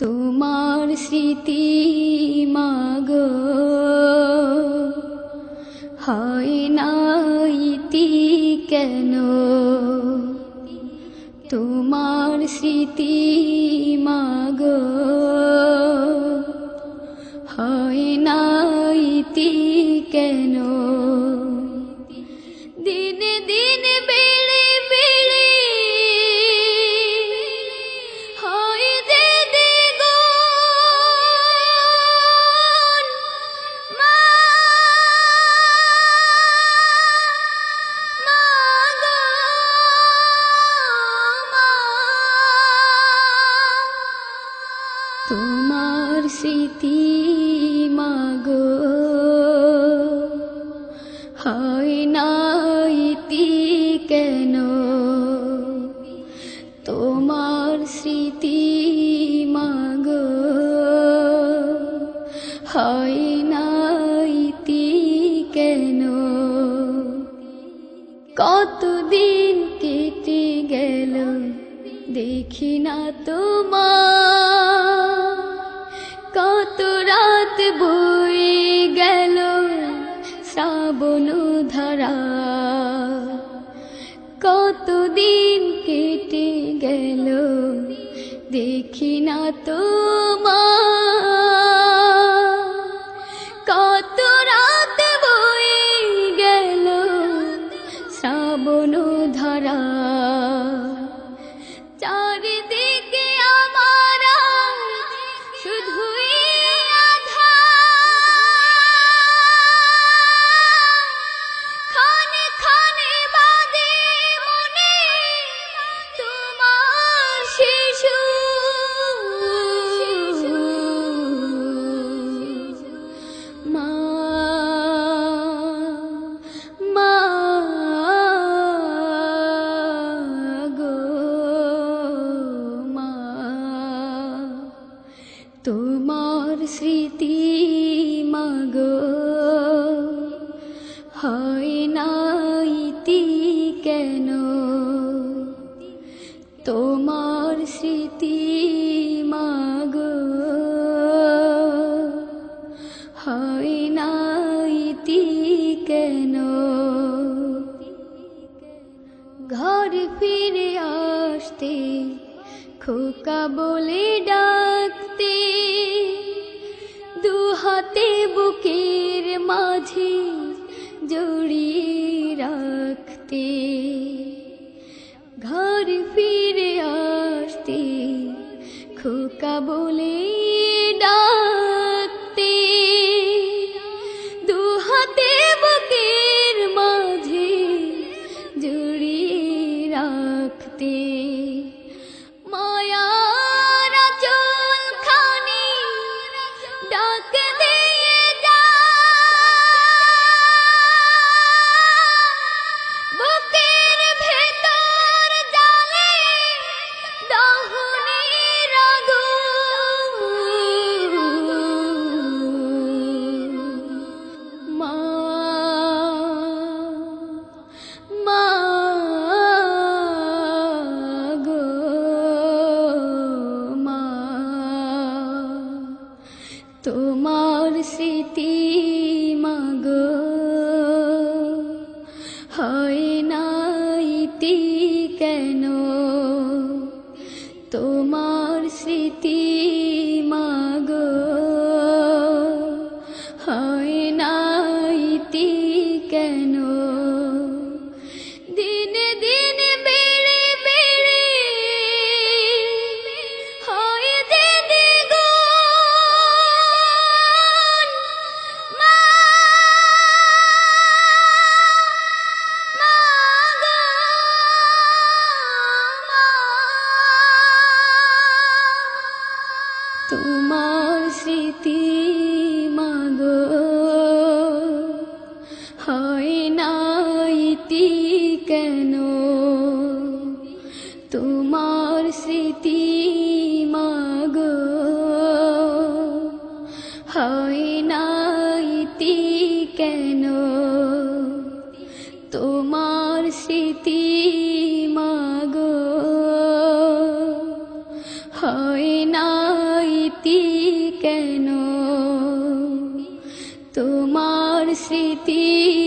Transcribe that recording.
তোমার স্মৃতি মাগো। হয় না ইতি কেন? তোমার স্মৃতি মাগো। হয় না ইতি কেন? স্মৃতি মাগো। হয় না ইতি কেন? তোমার স্মৃতি মাগো। হয় না ইতি কেন? কতদিন কেটে গেল, দেখি না তোমার। কত রাত বয়ে গেল শ্রাবণ ধারা। কতদিন কেটে গেল দেখি না তোমার মাগো হয় না ইতি কেন? তোমার স্মৃতি মাগো। হয় না ইতি কেন? ঘর ফিরে আসতে খোকা বলে ডাকতে হাতে বুকের মাঝে জড়িয়ে রাখতে ঘর ফিরে আসতে খোকা বলে তোমার স্মৃতি মাগো। হয় না ইতি কেন? তোমার স্মৃতি মাগো। হয় না ইতি কেন? তোমার স্মৃতি মাগো হয় না ইতি কেন? তোমার স্মৃতি মাগো হয় না ইতি কেন? তোমার স্মৃতি কেন? তোমার স্মৃতি